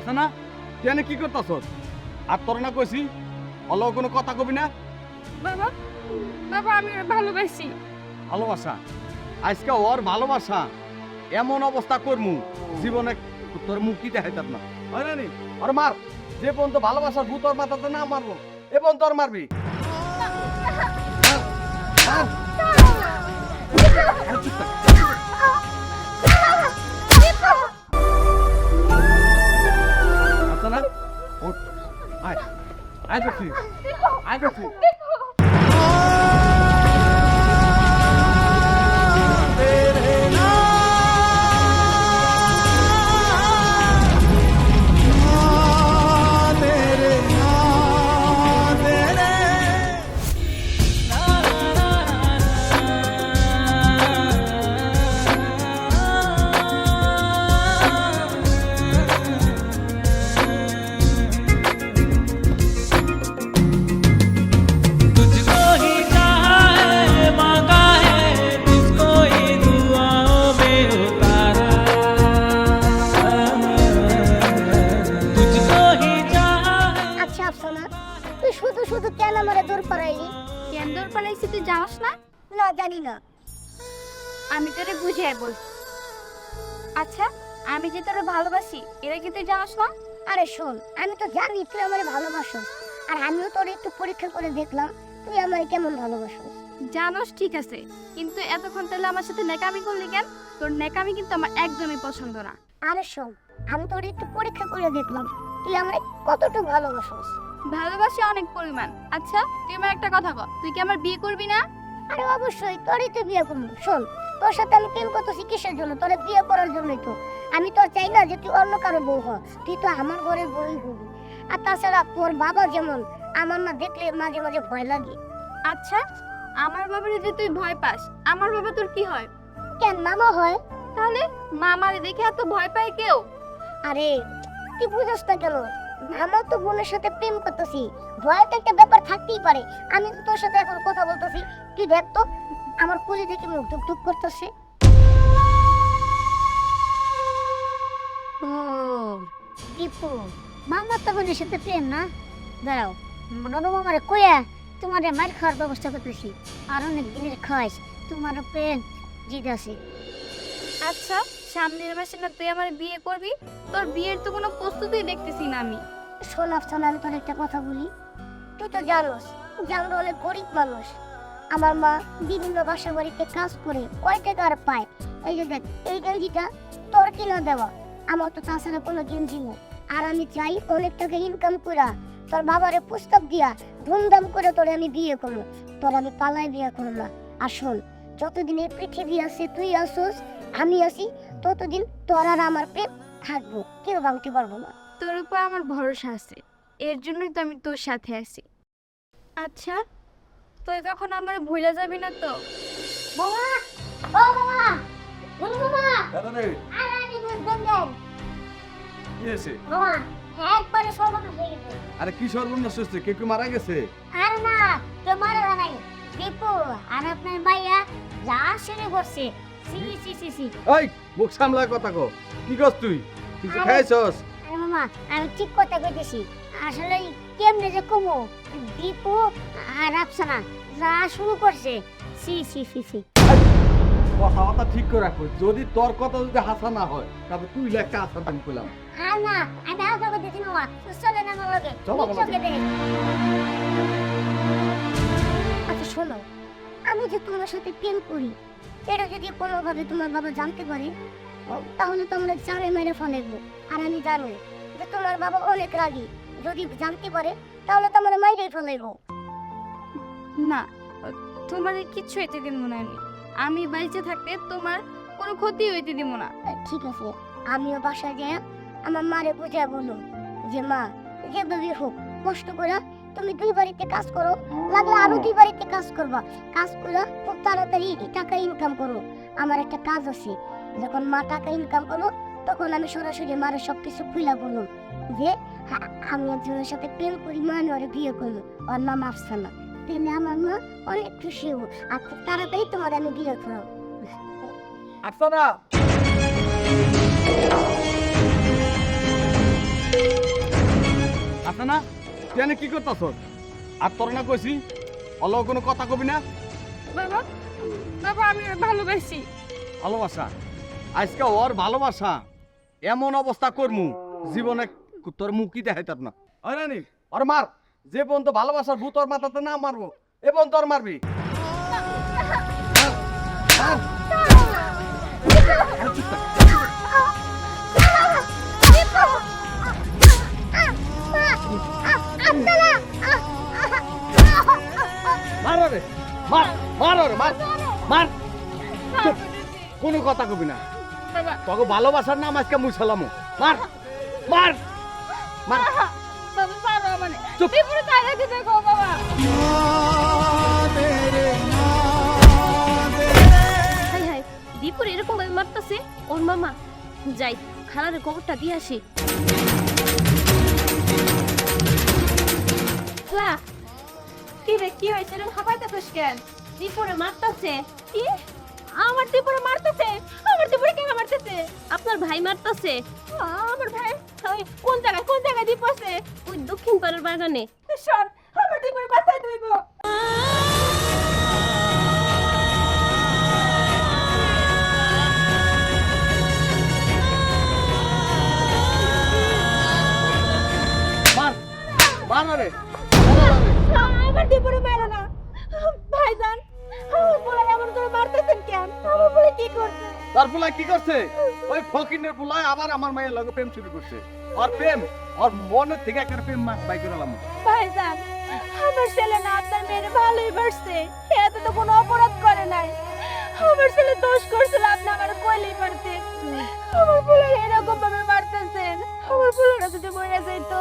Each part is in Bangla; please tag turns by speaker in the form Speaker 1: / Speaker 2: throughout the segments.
Speaker 1: আছে না? তুই এনে কি করতাছস? আর তোর না কইছি অল কোনো কথা কবি না?
Speaker 2: বাবা বাবা আমি ওরে ভালোবাসি।
Speaker 1: ভালোবাসা? আজকে ওর ভালোবাসা। এমন অবস্থা করমু জীবনে তোর মুক্তি দেখাইতাম না। হয় না নি? আর মার যে পর্যন্ত ভালোবাসার ভূত তোর মাথাতে না মারবো এ পর্যন্ত তোর মারবি। মার, মার। আরে চুপ থাক। আয় দেখছি আয় দেখছি
Speaker 2: তোরে বল। আচ্ছা আমি যে তোরে ভালোবাসি এটা কি তুই জানাস না?
Speaker 3: আরে শোন আমি তো জানি তুই আমারে ভালোবাসো আর আমিও তোর একটু পরীক্ষা করে দেখলাম তুই আমারে কেমন ভালোবাসো
Speaker 2: জানোস ঠিক আছে কিন্তু এতক্ষণ তাহলে আমার সাথে নেকামি করলি কেন? তোর নেকামি কিন্তু আমার একদমই পছন্দ না।
Speaker 3: আরে শোন আমি তোর একটু পরীক্ষা করে দেখলাম তুই আমারে কতটুকু ভালোবাসোস।
Speaker 2: ভালোবাসি অনেক পরিমাণ। আচ্ছা তুই আমার একটা কথা কর তুই কি আমার বিয়ে করবি না?
Speaker 3: আরে অবশ্যই তোরই তো বিয়ে করব শোন তোর সাথে আমি প্রেম করতেছি কিসের জন্য তোরে বিয়ে করার জন্যই তো। আমি তো চাই না যে তুই অন্য কারও বউ হ তুই তো আমার ঘরের বউই হবি। আর তাছাড়া তোর বাবা যেমন আমার না দেখলে মাঝে মাঝে ভয় লাগে।
Speaker 2: আচ্ছা আমার বাবার যদি তুই ভয় পাস আমার বাবা তোর কি হয়?
Speaker 3: কেন মামা হয়?
Speaker 2: তাহলে মামারে দেখে এত ভয় পায় কেউ?
Speaker 3: আরে তুই বুঝাস না কেন আমার তো বোনের সাথে প্রেম করতেছি। ভয় তো একটা ব্যাপার থাকতেই পারে। আমি তো তোর সাথে এখন কথা বলতেছি। তুই দেখ তো আমার কুলি দেখে মুখ ধুক ধুক করতেছে। ও দীপু মামা তো বোনের সাথে প্রেম না। দাঁড়াও ননু মামারে কইয়া তোমার মার খাওয়ার ব্যবস্থা করতেছি। আর অনেক দিনের খাইস তোমার প্রেম জিত আছে।
Speaker 2: আচ্ছা সামনের মাসে না তুই আমার বিয়ে করবি? তোর বিয়ের তো কোনো প্রস্তুতি দেখতেছি না আমি।
Speaker 3: শোন আফসানা আমি তোর একটা কথা বলি। তুই তো জানোস যে হলে গরিব মানুষ। আমার মা বিভিন্ন বাসা বাড়িতে কাজ করে কয় টাকা আর পায়? এই যে দেখ, এই গেঞ্জিটা তোর কিনা দেওয়া? আমার তো তাছাড়া কোনো গেঞ্জি নেই। আর আমি চাই অনেক টাকা ইনকাম করা তোর বাবারে প্রস্তাব দিয়া ধুমধাম করে তোরে আমি বিয়ে করব। তোর আমি পালাই বিয়ে করব না। আর শোন, যতদিন এই পৃথিবী আছে, তুই আসোস, আমি আসি, ততদিন তোর আর আমার প্রেম থাকব। কেউ ভাঙতে পারব না।
Speaker 2: তোর উপর আমার ভরসা আছে। এর জন্যই তো আমি তোর সাথে আছি। আচ্ছা তুই কখন আমার ভুলে যাবি না তো?
Speaker 3: বাবা ও বাবা বলু বাবা
Speaker 1: দাদা রে
Speaker 3: আর আমি বুঝবেন দেন
Speaker 1: কি হয়েছে?
Speaker 3: বাবা একবারে সর্বনাশ হয়ে গেছে।
Speaker 1: আরে কি সর্বনাশ কে কি মারা গেছে?
Speaker 3: আর না কেউ মারা নাই। দীপু আর আপনার ভাইয়া যা শুরু করছে। সি সি সি সি।
Speaker 1: ওই মুখ সামলায় কথা কো কি করছ তুই? কিছু খাইছস?
Speaker 3: আরে মামা আমি ঠিক কথা কইতেছি। আসলে কেমনে যে কমো? দীপু আর আফসানা যা শুরু করছে। সি সি সি সি
Speaker 1: কথা কথা ঠিক করে রাখো যদি তোর কথা যদি হাসা না হয় তবে তুই লেখা হাসা তুমি পেলাম।
Speaker 3: আর না আমি আগে কইতেছি মামা। চলে না লগে
Speaker 1: চলো।
Speaker 3: আচ্ছা শোনো আমি যে তোমার সাথে প্রেম করি এটা যদি কোনোভাবে তোমার বাবা জানতে পারে তাহলে তো আমরা চারে মেরে ফেলব। আর আমি জানি যে তোমার বাবা অনেক রাগী। যদি জানতে পারে তাহলে তো আমরা মাইরে ফেলাইবো
Speaker 2: না তোমার কিচ্ছু হইতে দিব না আমি। আমি বাইচে থাকতে তোমার কোনো ক্ষতি হইতে দিব না।
Speaker 3: ঠিক আছে। আমিও বাসায় যাই আমার মারে বুঝে বলুন যে মা যেভাবে হোক কষ্ট করে তুমি দুই বাড়িতে কাজ করো। লাগলে আরও দুই বাড়িতে কাজ করবা। কাজ করে খুব তাড়াতাড়ি টাকা ইনকাম করো। আমার একটা কাজ আছে। যখন মা টাকা ইনকাম করো তখন আমি সরাসরি মারে সবকিছু খুলে বলুন যে হা- আমি একজনের সাথে প্রেম করি মা আমি ওরে বিয়ে করব ওর নাম আফসানা। তাহলে আমার মা অনেক খুশি হব আর খুব তাড়াতাড়ি তোমার আমি বিয়ে করো
Speaker 1: আফসানা! তুই এনে কি করতাছ? আর তোর না কইছি অল কোনো কথা কবি না?
Speaker 4: বাবা বাবা আমি ভালোবাসি।
Speaker 1: ভালোবাসা? আজকে ওর ভালোবাসা। এমন অবস্থা করমু জীবনে তোর মুখই দেখাইতাম না রানি ওর মার যে পর্যন্ত ভালোবাসার ভূত ওর মাথাতে না মারবো এ পর্যন্ত ওর মারবি মার, মার। আরে চুপ থাক। মার ওরে মার মার ওরে মার মার চুপ কোনো কথা কবি না তোকে ভালোবাসার নাম আজকে মুছালামো মার মার মার।
Speaker 4: বাবা পারো মানে।
Speaker 1: চুপ।
Speaker 5: হাই হাই দীপুর এরকম ভাবে মারতেছে? ওর মামা যাই খালারে খবরটা দিয়ে আসি। খালা
Speaker 4: কি রে কি হয়েছে রে? হাঁপাইতেছিস কেন?
Speaker 5: দীপুরে মারতেছে।
Speaker 4: কি? আমার ত্রিপুরা মারতেছে? আমার কেন মারতেছে
Speaker 5: আপনার ভাই মারতেছে।
Speaker 4: আমার ভাই কোন জায়গায় কোন জায়গায় দ্বীপ আছে?
Speaker 5: ওই দক্ষিণ পাড়ার বাগানে।
Speaker 4: শোন, আমার ত্রিপুরা বাঁচাই দেব
Speaker 1: ফকিনের পোলায় আবার আমার মায়ের লগে প্রেম শুরু করছে। আর প্রেম আর মনের থেকে একটা প্রেম বাই করে এলাম
Speaker 4: ভাইজান আমার ছেলে না আপনার মেয়ের ভালোই বাসছে এত তো কোনো অপরাধ করে নাই। আমার ছেলে দোষ করছিল আপনি আমার কইলেই পারতেন আমার বলে এরকম ভাবে মারতেছেন। আমার বলে যদি মরে যাইতো।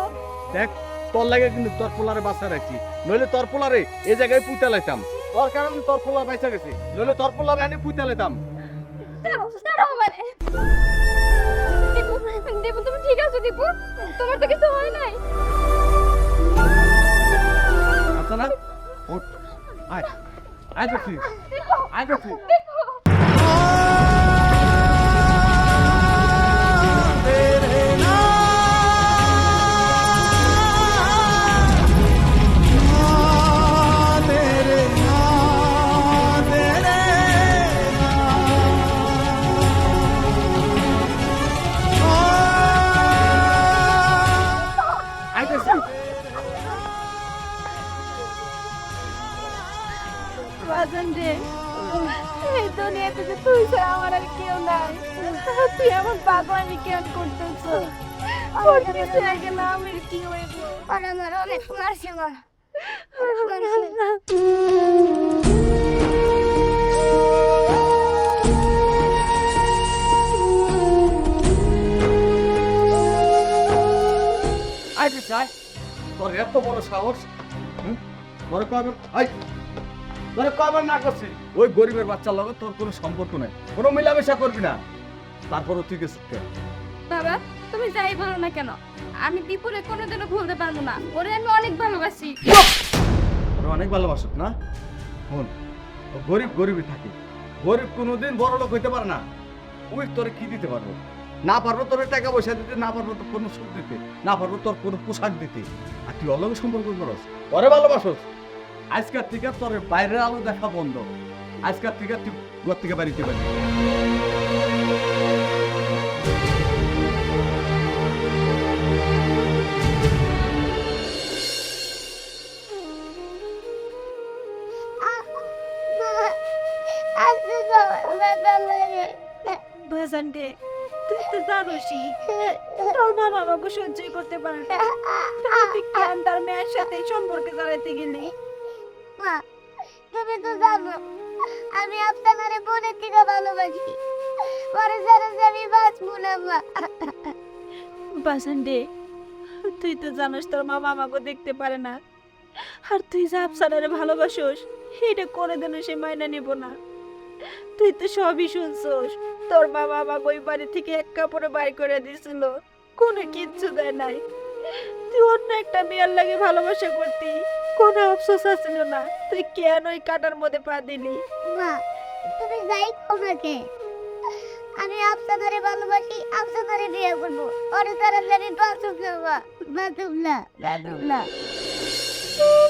Speaker 1: দেখ তোর লাগে কিন্তু তোর পোলারে বাঁচা রাখছি। নইলে তোর পোলারে এই জায়গায় পুঁতে লাইতাম। তোর কারণে তোর পোলা বাইচা গেছে। নইলে তোর পোলারে আনি পুঁতে লাইতাম।
Speaker 4: দাঁড়াও দাঁড়াও মানে দীপু তুমি ঠিক আছো দীপু? তোমার তো কিছু হয় নাই।
Speaker 1: আচ্ছা না ওঠ। আয় আয় দেখছি আয় দেখছি
Speaker 4: তুই আমার পাগলামি কেন করতেছ? ওর কিছু আগে না আমার কি হইব?
Speaker 3: আর আমার অনেক মারছে মা। অনেক মারছে।
Speaker 1: আয় দেখছি আয়। তোর এত বড় সাহস হুম? তোর কয়বার আই তোর কয়বার না করছি? ওই গরিবের বাচ্চার লগে তোর কোনো সম্পর্ক নাই। কোনো মিলামেশা করবি না। তারপরও তুই গেছিস কেন?
Speaker 4: বাবা তুমি যাই বলো না কেন? আমি দীপুরে কোনোদিনও ভুলতে পারব না। ওরে আমি অনেক ভালোবাসি।
Speaker 1: ওরা অনেক ভালোবাসত না? ও গরিব গরিবই থাকে। গরিব কোনোদিন বড় লোক হইতে পারে না। ওই তোরে কি দিতে পারব? না পারব তোর টাকা পয়সা দিতে না পারব তোর কোনো সুখ দিতে না পারব তোর কোনো পোশাক দিতে। আর তুই অলগে সম্পর্ক করস। ওরে ভালোবাসস আজকের থেকে তোর বাইরের আলো দেখা বন্ধ। আজকের থেকে তুই ঘর থেকে বাড়িতে পারবি
Speaker 4: রে তুই তো জানোসই তোর মা বাবাকে সহ্যই করতে পারে না। তুই কেন তার মেয়ের সাথে সম্পর্কে জড়াইতে গেলি?
Speaker 3: মা তুমি তো জানো আমি আপনার বোনের থেকে ভালোবাসি। পরে সারা আমি বাঁচবো না মা।
Speaker 4: বাজান তুই তো জানোস তোর মা মামাকে দেখতে পারে না। আর তুই যে আফসানারে ভালোবাসোস এটা করে দেন সে মাইনা নিব না। তুই তো সবই শুনছোস। তোর মা বাবা ওই বাড়ি থেকে এক কাপড়ে বাই করে দিছিল কোনো কিচ্ছু দেয় নাই। তুই অন্য একটা মেয়ের লাগে ভালোবাসা করতি। কোনো আফসোস আছিল না। তুই কেন ওই কাটার মধ্যে পা দিলি?
Speaker 3: মা তুমি যাই ওনাকে আমি আপনাদের ভালোবাসি আপনাদের বিয়ে করব। ওর তাড়াতাড়ি বাঁচুক না মা। বাঁচুক না। বাঁচুক না। না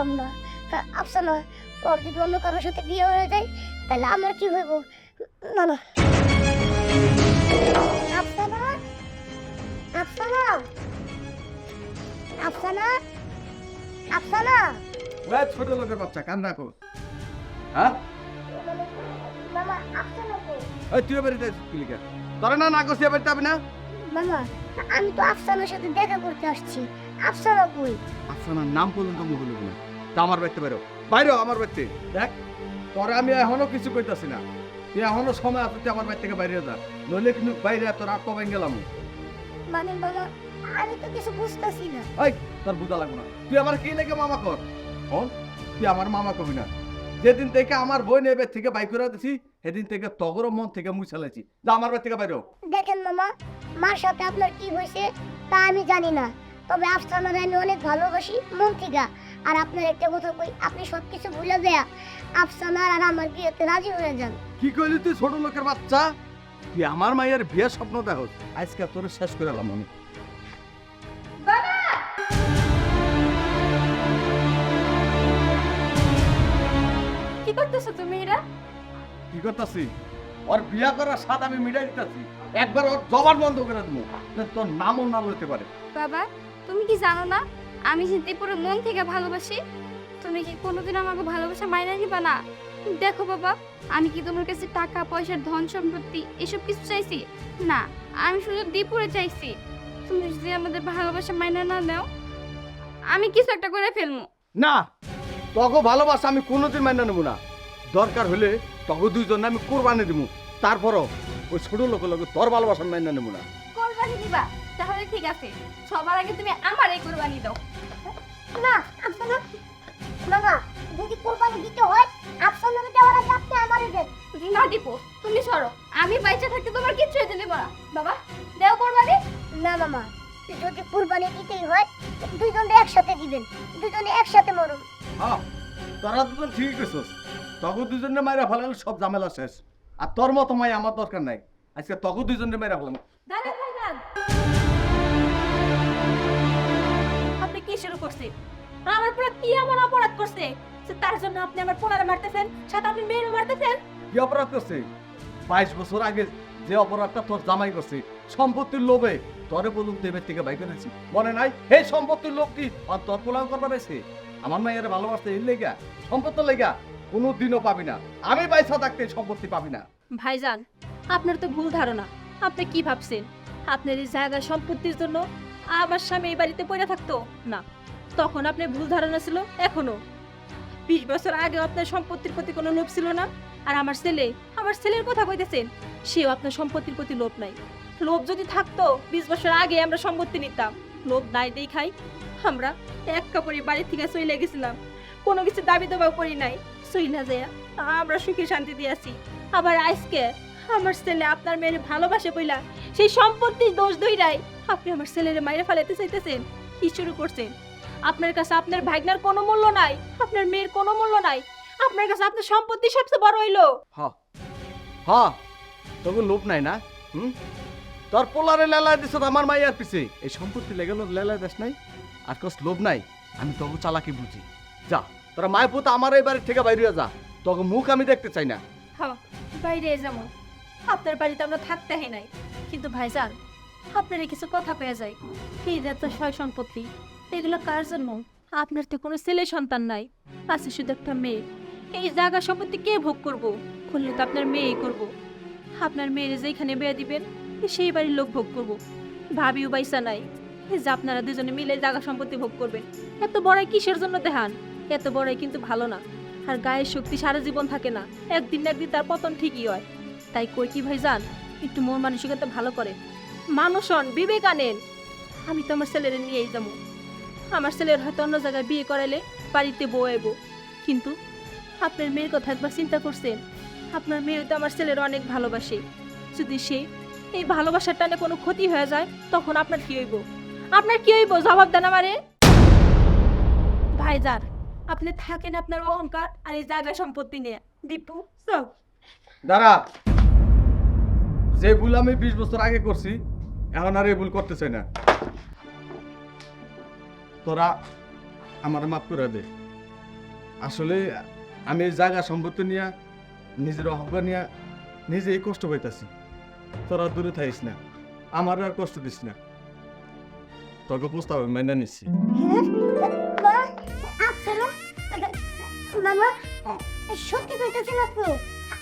Speaker 3: পারব না। হ্যাঁ, আফসানা ওর যদি অন্য কারোর সাথে বিয়ে হয়ে যায় তাহলে আমার কি হইব? না না। আফসানা? আফসানা? আফসানা? আফসানা?
Speaker 1: ওই ছোট লোকের বাচ্চা কান্না কর। হ্যাঁ?
Speaker 3: মামা আফসানা কই?
Speaker 1: ওই তুই বাড়িতে কিলিকা? তোরা না না করছি না?
Speaker 3: মামা আমি তো আফসানার সাথে দেখা করতে আসছি। আফসানা কই?
Speaker 1: আফসানার নাম পর্যন্ত মুখ বলব না। তা আমার বাড়িতে বেরো বাইরো আমার বাড়িতে দেখ তোরা আমি এখনও কিছু কইতাছি না। তুই এখনও সময় আছে তুই আমার বাড়ি থেকে বাইরে যা। নইলে কিন্তু বাইরে তোর আত্ম ভেঙে গেলাম।
Speaker 3: মানে মামা আমি তো কিছু বুঝতেছি না।
Speaker 1: ওই তোর বুঝা লাগবে না। তুই আমার কি লেগে মামা কর? হন তুই আমার মামা কবি না। যেদিন থেকে আমার বই নেবে থেকে বাইক করে দিছি সেদিন থেকে তগর মন থেকে মুছে লাইছি। যা আমার বাড়ি থেকে বাইরো।
Speaker 3: দেখেন মামা মার সাথে আপনার কি হয়েছে তা আমি জানি না। তবে আফসানার আমি অনেক ভালোবাসি মন থেকে। আর আপনার একটা কথা কই আপনি সব কিছু ভুলে দেয়া আফসানার আর আমার বিয়েতে রাজি হয়ে যান।
Speaker 1: কি কইলি তুই ছোট লোকের বাচ্চা? তুই আমার মায়ের বিয়ে স্বপ্ন দেখো আজকে তোর শেষ করে এলাম আমি।
Speaker 5: কি করতেছো তুমি এরা?
Speaker 1: কি করতেছি? ওর বিয়া করার স্বাদ আমি মিটাই দিতেছি। একবার ওর জবান বন্ধ করে দেবো তোর নামও না লইতে পারে।
Speaker 2: বাবা তুমি কি জানো না? আমি যে দীপুরে মন থেকে ভালোবাসি তুমি কি কোনোদিন আমাকে ভালোবাসা মাইনা নিবা না? দেখো বাবা আমি কি তোমার কাছে টাকা পয়সা ধন সম্পত্তি এসব কিছু চাইছি? না আমি শুধু দীপুরে চাইছি। তুমি যদি আমাদের ভালোবাসা মাইনা না নাও আমি কিছু একটা করে ফেলব।
Speaker 1: না তগো ভালোবাসা আমি কোনোদিন মান্য নেব না। দরকার হলে তগো দুইজন আমি কোরবানি দিব। তারপরও ওই ছোট লোক লোক তোর ভালোবাসা মান্য নেব না।
Speaker 2: কোরবানি দিবা? তাহলে ঠিক আছে সবার আগে তুমি আমার এই কোরবানি দাও।
Speaker 3: না আফসানা মামা যদি কোরবানি দিতে হয় আফসানাকে দেওয়ার আগে আপনি আমারে দেন।
Speaker 2: না দীপু তুমি সরো আমি বাইচা থাকতে তোমার কিচ্ছু হইতে দেবো না। বাবা দেও কোরবানি।
Speaker 3: না মামা যদি কোরবানি দিতেই হয় দুইজনে একসাথে দিবেন দুজনে একসাথে মরুন।
Speaker 1: হ্যাঁ তোরা দুজন ঠিক কইছস তগো দুজনে মাইরা ফেলালে সব ঝামেলা শেষ। আর তোর মতো মাই আমার দরকার নাই আজকে তগো দুজনে মাইরা ফেলাম।
Speaker 4: কি শুরু করছেন আমার পুরো কি এমন অপরাধ করছে যে তার জন্য আপনি আমার পোলারে মারতেছেন সাথে আপনি মেয়েরও মারতেছেন
Speaker 1: কি অপরাধ করছে? বাইশ বছর আগে যে অপরাধটা তোর জামাই করছে সম্পত্তির লোভে তোরে বলুন দেবের থেকে বাইক করেছি? মনে নাই? এই সম্পত্তির লোভ কি? আর তোর পোলাও করবার এসে আমার মায়ের ভালোবাসতে এই লেগা? সম্পত্তির লেগা? কোনো দিনও পাবি না। আমি পয়সা থাকতে এই সম্পত্তি পাবি না।
Speaker 4: ভাইজান আপনার তো ভুল ধারণা। আপনি কি ভাবছেন? আপনার এই জায়গা সম্পত্তির জন্য আমার স্বামী এই বাড়িতে পড়ে থাকতো? না, তখন আপনার ভুল ধারণা ছিল, এখনও। বিশ বছর আগে আপনার সম্পত্তির প্রতি কোনো লোভ ছিল না, আর আমার ছেলে, আমার ছেলের কথা কইতেছেন, সেও আপনার সম্পত্তির প্রতি লোভ নাই। লোভ যদি থাকতো, বিশ বছর আগে আমরা সম্পত্তি নিতাম। লোভ নাই দেই খাই আমরা এক কাপড়ে বাড়ি থেকে চলে গেছিলাম। কোনো কিছু দাবি দাবাও করি নাই। চইলা যায় আমরা সুখী শান্তি দিয়ে আছি। আবার আজকে আমার ছেলে আপনার মেয়ের ভালোবাসে কইলা সেই সম্পত্তির দোষ দইরাই আপনি আমার ছেলের মাইরে ফেলাতে চাইতেছেন কি শুরু করছেন? আপনার কাছে আপনার ভাগনার কোনো মূল্য নাই আপনার মেয়ের কোনো মূল্য নাই আপনার কাছে আপনার সম্পত্তি সবচেয়ে বড় হইল।
Speaker 1: হ হ তখন লোভ নাই না হুম? তোর পোলারে লেলা দিছ আমার মাইয়ার পিছে। এই সম্পত্তি লেগে লেলা দেশ নাই আর কস লোভ নাই আমি তবু চালাকি বুঝি। যা তোরা মায়ের পুত আমার এই বাড়ি থেকে বাইরে যা তোকে মুখ আমি দেখতে চাই না।
Speaker 4: হ্যাঁ বাইরে যেমন আপনার বাড়িতে আমরা থাকতে হয় নাই। কিন্তু ভাইজান আপনার কিছু কথা পেয়ে যায়। যে এত সয় সম্পত্তি, এগুলো কার জন্য? আপনার তো কোনো ছেলে সন্তান নাই, আছে শুধু একটা মেয়ে। এই জায়গা সম্পত্তি কে ভোগ করব? করলে তো আপনার মেয়েই করব। আপনার মেয়ের যেখানে বিয়ে দিবেন, সেই বাড়ির লোক ভোগ করব। ভাবিও বাইসা নাই যে আপনারা দুজনে মিলে জায়গা সম্পত্তি ভোগ করবেন। এত বড়াই কিসের জন্য দেখান এত বড়াই কিন্তু ভালো না। আর গায়ের শক্তি সারা জীবন থাকে না। একদিন না একদিন তার পতন ঠিকই হয়। তাই কই কি ভাই যান একটু মন মানসিকতা ভালো করে। মানুষ হন বিবেক আনেন আমি তো আমার ছেলের নিয়েই যাব। আমার ছেলের হয়তো অন্য জায়গায় বিয়ে করাইলে বাড়িতে বউ আইব কিন্তু আপনার মেয়ের কথা একবার চিন্তা করছেন? আপনার মেয়ে তো আমার ছেলের অনেক ভালোবাসে। যদি সে এই ভালোবাসার টানে কোনো ক্ষতি হয়ে যায়, তখন আপনার কি হইব? আপনার কি হইব? জবাব দেন আমারে। ভাইজান, আপনি থাকেন আপনার অহংকার আর এই জায়গা সম্পত্তি নিয়ে। দীপু
Speaker 1: দাঁড়া। যে ভুল আমি বিশ বছর আগে করছি এখন আর এই ভুল করতে চাই না। তোরা আমার মাফ করে দে। আসলে আমি এই জায়গা সম্পত্তি নিয়ে নিজের অহংকার নিয়ে নিজেই কষ্ট পাইতাছি। তোরা দূরে থাকিস না। আমার আর কষ্ট দিস না। তোকে প্রস্তাব মাইনা নিচ্ছি
Speaker 3: হ্যাঁ? মা মামা সত্যি কইতেছেন আপনি?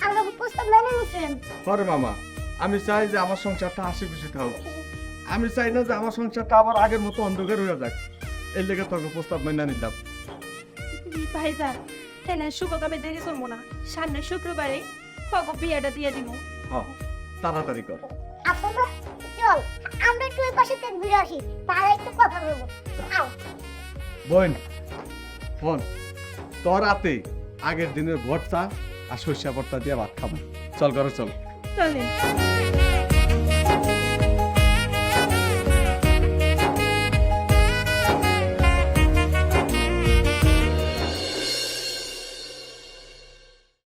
Speaker 3: আমাকে প্রস্তাব মেনে নিছেন।
Speaker 1: পরে মামা আমি চাই যে আমার সংসারটা হাসি খুশি থাকুক। আমি চাই না যে আমার সংসারটা আবার আগের মতো অন্ধকার হয়ে যাক। এর লেগে তোকে প্রস্তাব মাইনা নিলাম।
Speaker 4: ভাইজান তাহলে শুভকামে দেরি করব না। সামনে শুক্রবারে বিয়েটা দিয়ে দিব।
Speaker 1: তাড়াতাড়ি কর।
Speaker 3: আফসানা চল আমরা একটু ওই পাশে থেকে ঘুরে আসি তারা একটু কথা বলব।
Speaker 1: বোন ফোন তোর রাতে আগের দিনের ভর্তা আর সর্ষা ভর্তা দিয়ে ভাত খাব। চল করো চল।
Speaker 4: চলেন।